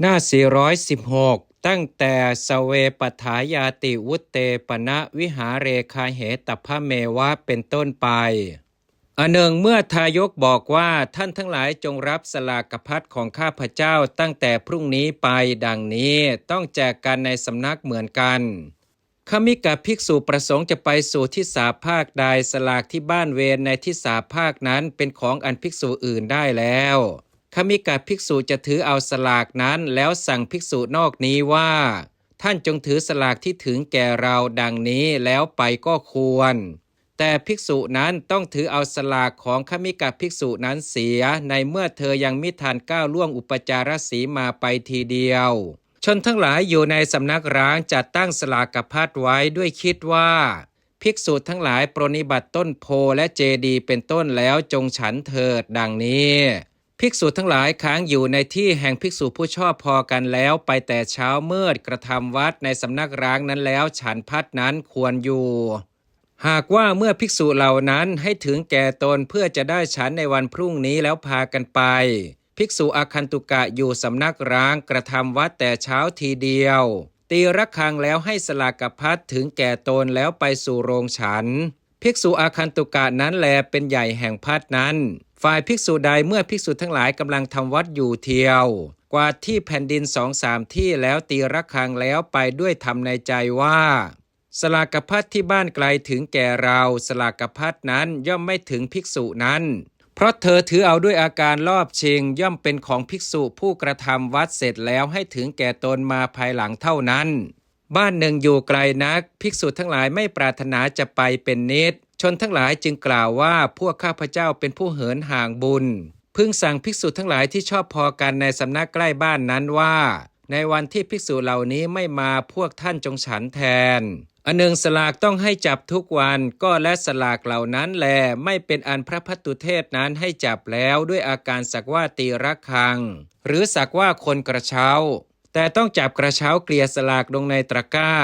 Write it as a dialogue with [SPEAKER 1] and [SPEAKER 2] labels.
[SPEAKER 1] หน้า 416 ตั้งแต่สเวปัฏฐายาติวุตเตปณะวิหาเรคาเหตพระเมวะเป็นต้นไปอันหนึ่งเมื่อทายกบอกว่าท่านทั้งหลายจงรับสลากพัดของข้าพเจ้าตั้งแต่พรุ่งนี้ไปดังนี้ต้องแจกกันในสำนักเหมือนกันขมิกาภิกษุประสงค์จะไปสู่ที่สาภาคใดสลากที่บ้านเวรในที่สาภาคนั้นเป็นของอันภิกษุอื่นได้แล้ว ขมิกาภิกษุจะถือเอาสลากนั้นแล้วสั่งภิกษุนอกนี้ว่า ท่านจงถือสลากที่ถึงแก่เราดังนี้แล้วไปก็ควร แต่ภิกษุนั้นต้องถือเอาสลากของขมิกาภิกษุนั้นเสียในเมื่อเธอยังมิทันก้าวล่วงอุปจารสีมาไปทีเดียว ชนทั้งหลายอยู่ในสำนักร้างจัดตั้งสลากกับพัดไว้ด้วยคิดว่าภิกษุทั้งหลายปรนิบัติต้นโพและเจดีเป็นต้นแล้วจงฉันเถิดดังนี้ ภิกษุทั้งหลายค้างอยู่ในที่แห่งภิกษุผู้ชอบพอกันแล้วไปแต่เช้ามืดกระทำวัดในสำนักร้างนั้นแล้ว ฉันพัดนั้นควรอยู่ หากว่าเมื่อภิกษุเหล่านั้นให้ถึงแก่ตนเพื่อจะได้ฉันในวันพรุ่งนี้แล้วพากันไป ภิกษุอาคันตุกะอยู่สำนักร้างกระทำวัดแต่เช้าทีเดียว ตีระฆังแล้วให้สลากพัดถึงแก่ตนแล้วไปสู่โรงฉัน ภิกษุอาคันตุกะนั้นแลเป็นใหญ่แห่งพัดนั้น ฝ่ายภิกษุใดเมื่อภิกษุทั้งหลายกำลังทำวัดอยู่เทียว กว่าที่แผ่นดินสองสามที่แล้วตีระฆังแล้วไปด้วยทำในใจว่าสลากพัดที่บ้านไกลถึงแก่เราสลากพัดนั้นย่อมไม่ถึงภิกษุนั้น เพราะเธอถือเอาด้วยอาการลอบชิงย่อมเป็นของภิกษุผู้กระทำวัดเสร็จแล้วให้ถึงแก่ตนมาภายหลังเท่านั้น บ้านหนึ่งอยู่ไกลนัก ภิกษุทั้งหลายไม่ปรารถนาจะไปเป็นนิด ชนทั้งหลายจึงกล่าวว่าพวกข้าพเจ้าเป็นผู้เหินห่างบุญ พึงสั่งภิกษุทั้งหลายที่ชอบพอกันในสำนักใกล้บ้านนั้นว่า ในวันที่ภิกษุเหล่านี้ไม่มาพวกท่านจงฉันแทนอันหนึ่งสลากต้องให้จับทุกวันก็และสลากเหล่านั้นแลไม่เป็นอันพระพัตุเทศนั้นให้จับแล้วด้วยอาการสักว่าตีระฆัง หรือสักว่าคนกระเช้า แต่ต้องจับกระเช้าเกลียสลากลงในตะกร้า